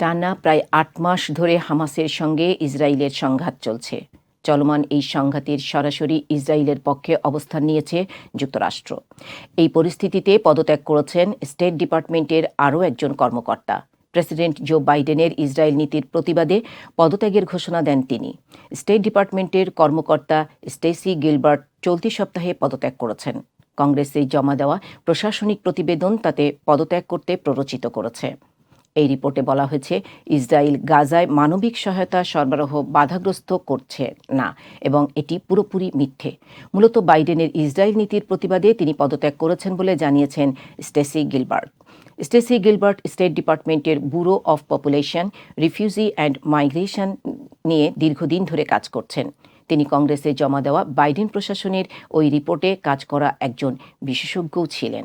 টানা প্রায় আট মাস ধরে হামাসের সঙ্গে ইসরায়েলের সংঘাত চলছে। চলমান এই সংঘাতের সরাসরি ইসরায়েলের পক্ষে অবস্থান নিয়েছে যুক্তরাষ্ট্র। এই পরিস্থিতিতে পদত্যাগ করেছেন স্টেট ডিপার্টমেন্টের আরও একজন কর্মকর্তা। প্রেসিডেন্ট জো বাইডেনের ইসরায়েল নীতির প্রতিবাদে পদত্যাগের ঘোষণা দেন তিনি। স্টেট ডিপার্টমেন্টের কর্মকর্তা স্টেসি গিলবার্ট চলতি সপ্তাহে পদত্যাগ করেছেন। কংগ্রেসে জমা দেওয়া প্রশাসনিক প্রতিবেদন তাতে পদত্যাগ করতে প্ররোচিত করেছে। এই রিপোর্টে বলা হয়েছে, ইসরায়েল গাজায় মানবিক সহায়তা সরবরাহ বাধাগ্রস্ত করছে না এবং এটি পুরোপুরি মিথ্যে। মূলত বাইডেনের ইসরায়েল নীতির প্রতিবাদে তিনি পদত্যাগ করেছেন বলে জানিয়েছেন Stacey Gilbert. Stacey Gilbert state ডিপার্টমেন্টের bureau of population, refugee and migration নিয়ে দীর্ঘদিন ধরে কাজ করছেন। তিনি কংগ্রেসে জমা দেওয়া বাইডেন প্রশাসনের ওই রিপোর্টে কাজ করা একজন বিশেষজ্ঞও ছিলেন।